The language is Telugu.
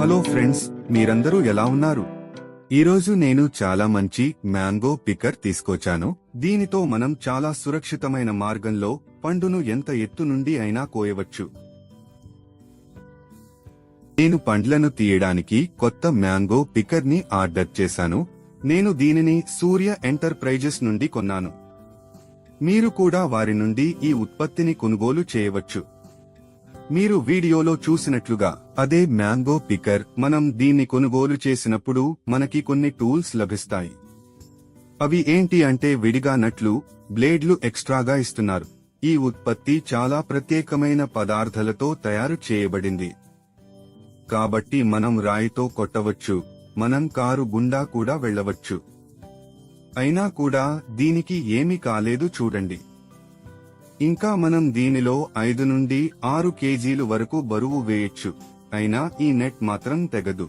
హలో ఫ్రెండ్స్ మీరందరూ ఎలా ఉన్నారు? ఈరోజు నేను చాలా మంచి మ్యాంగో పికర్ తీసుకొచ్చాను. దీనితో మనం చాలా సురక్షితమైన మార్గంలో పండును ఎంత ఎత్తు నుండి అయినా కోయవచ్చు. నేను పండ్లను తీయడానికి కొత్త మ్యాంగో పికర్ని ఆర్డర్ చేశాను. నేను దీనిని సూర్య ఎంటర్ప్రైజెస్ నుండి కొన్నాను. మీరు కూడా వారి నుండి ఈ ఉత్పత్తిని కొనుగోలు చేయవచ్చు. మీరు వీడియోలో చూసినట్లుగా అదే మ్యాంగో పికర్ మనం దీన్ని కొనుగోలు చేసినప్పుడు మనకి కొన్ని టూల్స్ లభిస్తాయి. అవి ఏంటి అంటే విడిగా నట్లు బ్లేడ్లు ఎక్స్ట్రాగా ఇస్తున్నారు. ఈ ఉత్పత్తి చాలా ప్రత్యేకమైన పదార్థాలతో తయారు చేయబడింది. కాబట్టి మనం రాయితో కొట్టవచ్చు మనం కారు గుండా కూడా వెళ్ళవచ్చు. అయినా కూడా దీనికి ఏమీ కాలేదు చూడండి. ఇంకా మనం దీనిలో ఐదు నుండి ఆరు కేజీలు వరకు బరువు వేయొచ్చు. అయినా ఈ నెట్ మాత్రం తెగదు.